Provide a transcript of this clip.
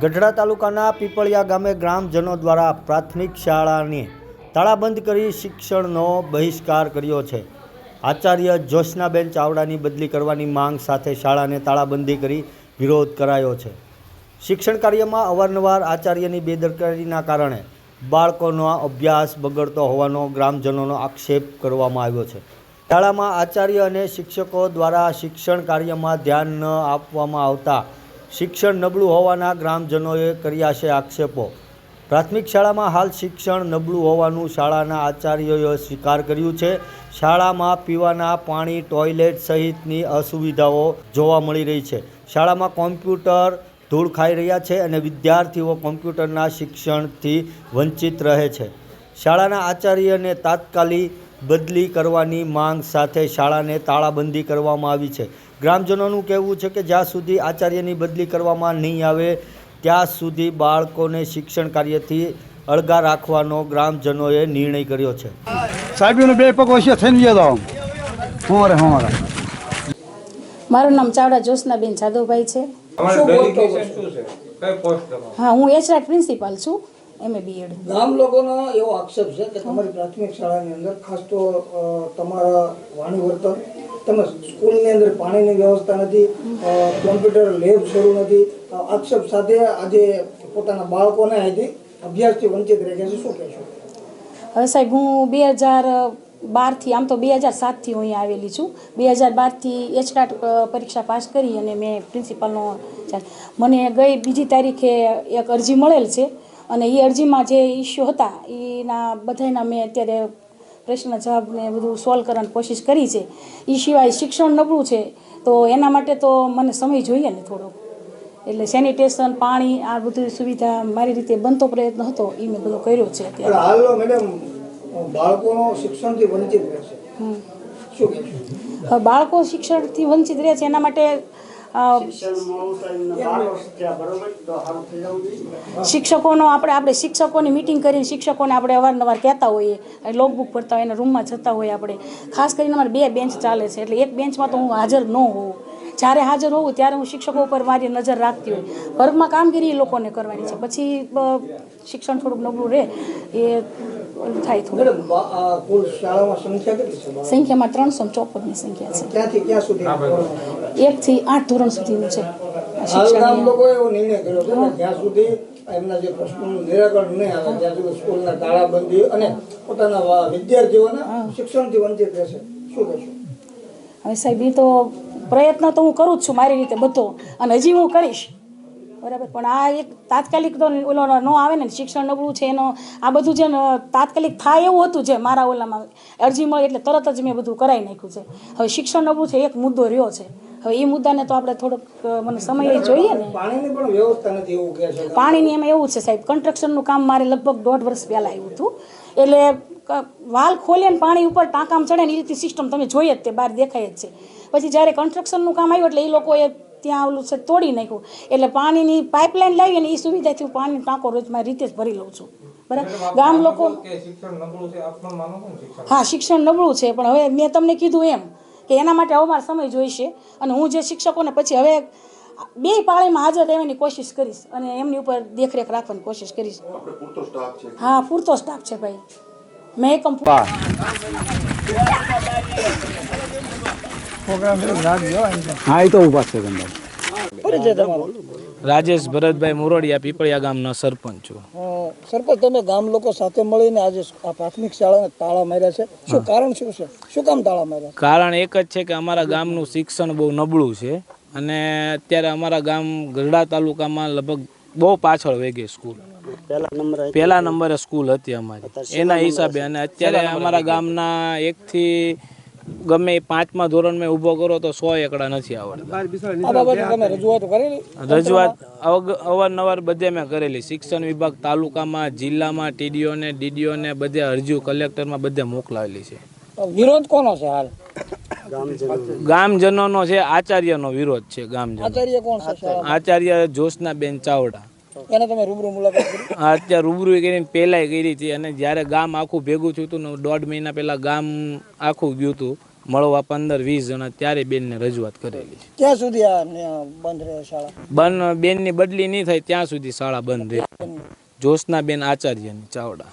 ગઢડા તાલુકાના પીપળિયા ગામે ગ્રામજનો દ્વારા પ્રાથમિક શાળાને તાળાબંધ કરી શિક્ષણનો બહિષ્કાર કર્યો છે. આચાર્ય જોશનાબેન ચાવડાની બદલી કરવાની માંગ સાથે શાળાને તાળાબંધી કરી વિરોધ કરાયો છે. શિક્ષણ કાર્યમાં અવારનવાર આચાર્યની બેદરકારીના કારણે બાળકોનો અભ્યાસ બગડતો હોવાનો ગ્રામજનોનો આક્ષેપ કરવામાં આવ્યો છે. શાળામાં આચાર્ય અને શિક્ષકો દ્વારા શિક્ષણ કાર્યમાં ધ્યાન ન આપવામાં આવતા શિક્ષણ નબળું હોવાના ગ્રામજનોએ કર્યા છે આક્ષેપો. પ્રાથમિક શાળામાં હાલ શિક્ષણ નબળું હોવાનું શાળાના આચાર્યોએ સ્વીકાર કર્યું છે. શાળામાં પીવાના પાણી, ટોયલેટ સહિતની અસુવિધાઓ જોવા મળી રહી છે. શાળામાં કોમ્પ્યુટર ધૂળ ખાઈ રહ્યા છે અને વિદ્યાર્થીઓ કોમ્પ્યુટરના શિક્ષણથી વંચિત રહે છે. શાળાના આચાર્યને તાત્કાલિક બદલી કરવાની માંગ સાથે શાળાને તાળાબંધી કરવામાં આવી છે. ગ્રામજનોનું કહેવું છે કે જ્યાં સુધી આચાર્યની બદલી કરવામાં નહીં આવે ત્યાં સુધી બાળકોને શિક્ષણ કાર્યથી અળગા રાખવાનો ગ્રામજનોએ નિર્ણય કર્યો છે. સાહેબનો બે પગ વચ્ચે થઈને ગયો તો હું અરે હું અરે મારું નામ ચાવડા જોશનાબેન જાદવભાઈ છે. તમારે ડેડિકેશન શું છે? કઈ પોસ્ટ તમારે? હા હું એચઆર પ્રિન્સિપાલ છું એમએ બીએડ ગામ લોકોનો એવો આક્ષેપ છે કે તમારી પ્રાથમિક શાળાની અંદર ખાસ તો તમારા વાણી વર્તન તેમજ સ્કૂલની અંદર પાણીની વ્યવસ્થા નથી કોમ્પ્યુટર લેબ શરૂ નથી. આક્ષેપ સાથે આજે પોતાના બાળકોને આજે અભ્યાસથી વંચિત રહે છે. શું કહેશો? હવે સાહેબ, હું બે હજાર બારથી, આમ તો બે હજાર સાતથી હું અહીંયા આવેલી છું. બે હજાર બારથી એચકાટ પરીક્ષા પાસ કરી અને મેં પ્રિન્સિપાલનો મને ગઈ બીજી તારીખે એક અરજી મળેલ છે અને એ અરજીમાં જે ઇસ્યુ હતા, એના બધાના મેં અત્યારે પ્રશ્ન જવાબને બધું સોલ્વ કરવાની કોશિશ કરી છે. એ સિવાય શિક્ષણ નબળું છે તો એના માટે તો મને સમય જોઈએ ને થોડોક. એટલે સેનિટેશન પાણી આ બધી સુવિધા મારી રીતે બનતો પ્રયત્ન હતો એ મેં બધો કર્યો છે હાલ મેડમ બાળકોનો શિક્ષણથી વંચિત રહેશે શું હવે બાળકો શિક્ષણથી વંચિત રહે છે એના માટે શિક્ષકોનો આપણે આપણે શિક્ષકોની મિટિંગ કરીને શિક્ષકોને આપણે અવારનવાર કહેતા હોઈએ. લોકબુક ભરતા હોય એના રૂમમાં જતા હોઈએ આપણે. ખાસ કરીને અમારે બે બેન્ચ ચાલે છે. એટલે એક બેન્ચમાં તો હું હાજર ન હોઉં. જ્યારે હાજર હોઉં ત્યારે હું શિક્ષકો ઉપર મારી નજર રાખતી હોય. વર્ગમાં કામગીરી એ લોકોને કરવાની છે. પછી શિક્ષણ થોડુંક નબળું રહે એ થાય થોડું? સંખ્યામાં ત્રણસો ચોપનની સંખ્યા છે. ક્યાંથી ક્યાં સુધી? એકથી આઠ ધોરણ સુધીનું છે. ગામ શિક્ષણ લોકોએ એવો નિર્ણય કર્યો છે જ્યાં સુધી એમના જે પ્રશ્નોનું નિરાકરણ નહીં આવે ત્યાં સુધી સ્કૂલના તાળાબંધી અને પોતાના વા- શિક્ષણથી વંચિત રહેશે શું કહેશો? હવે સાહેબ એ તો પ્રયત્ન તો હું કરું જ છું મારી રીતે બધો અને હજી હું કરીશ. બરાબર પણ આ એક તાત્કાલિક તો ઓલો ન આવે ને શિક્ષણ નબળું છે એનો આ બધું જે તાત્કાલિક થાય એવું હતું જે મારા ઓલામાં અરજી મળી એટલે તરત જ મેં બધું કરાવી નાખ્યું છે. હવે શિક્ષણ નબળું છે એક મુદ્દો રહ્યો છે. હવે એ મુદ્દાને તો આપણે થોડોક મને સમય જોઈએ ને. પાણીની પણ વ્યવસ્થા નથી એવું કહે છે. પાણીની એમાં એવું છે સાહેબ કન્સ્ટ્રક્શનનું કામ મારે લગભગ દોઢ વર્ષ પહેલાં આવ્યું હતું. એટલે વાલ ખોલે ને પાણી ઉપર ટાંકામ ચડે ને એ રીતે સિસ્ટમ તમે જોઈએ જ તે બહાર દેખાય જ છે. પછી જ્યારે કન્સ્ટ્રક્શનનું કામ આવ્યું એટલે એ લોકોએ ત્યાં ઓલું છે તોડી નાખ્યું. એટલે પાણીની પાઇપલાઇન લાવી અને એ સુવિધાથી હું પાણીનો ટાંકો રોજ મારી રીતે જ ભરી લઉં છું. બરાબર? ગામ લોકો હા શિક્ષણ નબળું છે પણ હવે મેં તમને કીધું એમ. કે એના માટે મારે સમય જોઈશે અને હું જે શિક્ષકોને પછી હવે બે પાળીમાં હાજર રહેવાની કોશિશ કરીશ અને એમની ઉપર દેખરેખ રાખવાની કોશિશ કરીશ. હા પૂરતો સ્ટાફ છે ભાઈ. મેં એકમ હા એ તો ઊભા છે તમારો રાજેશ ભરતભાઈ મોરડિયા પીપળિયા ગામનો સરપંચ છું. સરપંચ તમે ગામ લોકો સાથે મળીને આજે આ પ્રાથમિક શાળાને તાળા માર્યા છે. શું કારણ શું છે? શું કામ તાળા માર્યા? કારણ એક જ છે કે અમારા ગામનું શિક્ષણ બહુ નબળું છે અને અત્યારે અમારા ગામ ગરડા તાલુકામાં લગભગ બહુ પાછળ વેગે સ્કૂલ. પહેલા નંબરે સ્કૂલ હતી અમારી. એના હિસાબે અને અત્યારે અમારા ગામના એકથી ગમે એ પાંચમા ધોરણમાં ઊભો કરો તો સો એકડા નથી આવડતા. રજૂઆતો કરેલી? રજૂઆત અવારનવાર બધે મેં કરેલી. શિક્ષણ વિભાગ તાલુકામાં જિલ્લામાં ટીડીઓને ડીડીઓને બધે અરજીઓ કલેક્ટરમાં બધે મોકલાવેલી છે. વિરોધ કોનો છે હાલ? ગામજનોનો છે આચાર્યનો વિરોધ છે ગામજનો. આચાર્ય કોણ છે? આચાર્ય જોશનાબેન ચાવડા. એને તમે રૂબરૂ મુલાકાત કરી? અત્યારે રૂબરૂ કરીને પહેલાંય કરી હતી અને જ્યારે ગામ આખું ભેગું થયું હતું ને દોઢ મહિના પહેલાં ગામ આખું ગયું હતું મળવા પંદર વીસ જણા ત્યારે બેનને રજૂઆત કરેલી છે. ક્યાં સુધી આ બંધ રહે શાળા? બંધ બેનની બદલી નહીં થાય ત્યાં સુધી શાળા બંધ રહે. જોશના બેન આચાર્યની ચાવડા.